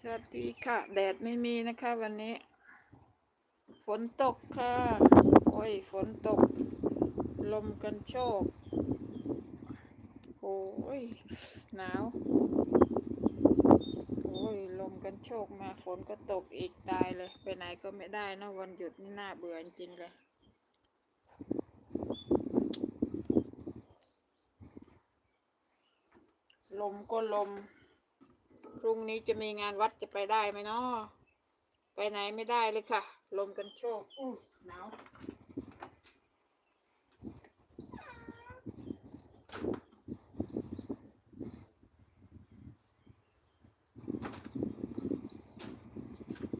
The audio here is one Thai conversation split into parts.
สวัสดีค่ะ แดดไม่มีนะคะวันนี้ ฝนตกค่ะ โอ้ย ฝนตก ลมกันโชกโอ้ย หนาว โอ้ย ลมกันโชกมา ฝนก็ตกอีกตายเลย ไปไหนก็ไม่ได้นะวันหยุดนี่น่าเบื่อจริงเลยลมก็ลม พรุ่งนี้จะมีงานวัดจะไปได้ไหมเนาะไปไหนไม่ได้เลยค่ะ ลมกันโชกอู้หนาว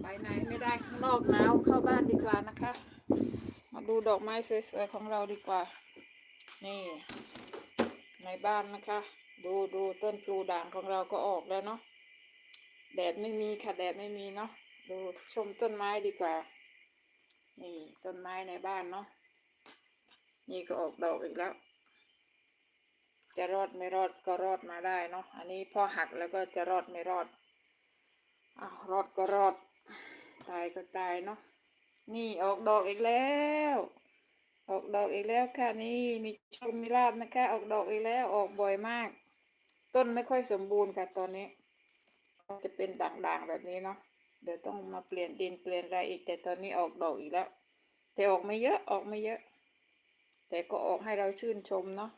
ไปไหนไม่ได้ข้างนอกหนาวเข้าบ้านดีกว่านะคะ มาดูดอกไม้สวยๆของเราดีกว่า นี่ ในบ้านนะคะ ดูดูต้นพลูด่างของเราก็ออกแล้วเนาะ แดดไม่มีค่ะแดดไม่มีเนาะดูชมต้นไม้ดีกว่า นี่ต้นไม้ในบ้านเนาะนี่ก็ออกดอกอีกแล้ว จะรอดไม่รอดก็รอดมาได้เนาะอันนี้พอหักแล้วก็จะรอดไม่รอดอ้าวรอดก็รอด ตายก็ตายเนาะนี่ออกดอกอีกแล้ว ออกดอกอีกแล้วค่ะนี่มีชมมีลาบนะคะ ออกดอกอีกแล้วออกบ่อยมาก ต้นไม่ค่อยสมบูรณ์ค่ะตอนนี้ จะเป็นด่างๆแบบนี้เนาะเดี๋ยวต้องมาเปลี่ยนดินเปลี่ยนอะไรอีกแต่ตอนนี้ออกดอกอีกแล้ว แต่ออกไม่เยอะออกไม่เยอะ แต่ก็ออกให้เราชื่นชมเนาะ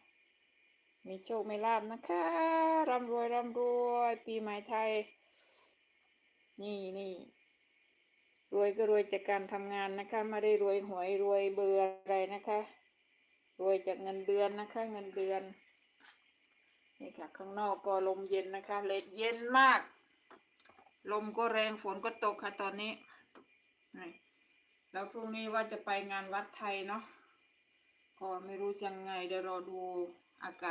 มีโชคไมีลาบนะคะร่ำรวยร่ำรวยปีใหม่ไทย นี่นี่รวยก็รวยจากการทำงานนะคะไม่ได้รวยหวยรวยเบอร์อะไรนะคะ รวยจากเงินเดือนนะคะ เงินเดือนนี่ค่ะข้างนอกก็ลมเย็นนะคะ เลยเย็นมาก ลมก็แรงฝนก็ตกค่ะตอนนี้ แล้วพรุ่งนี้ว่าจะไปงานวัดไทยเนาะ ก็ไม่รู้จะไงเดี๋ยวรอดูอากาศ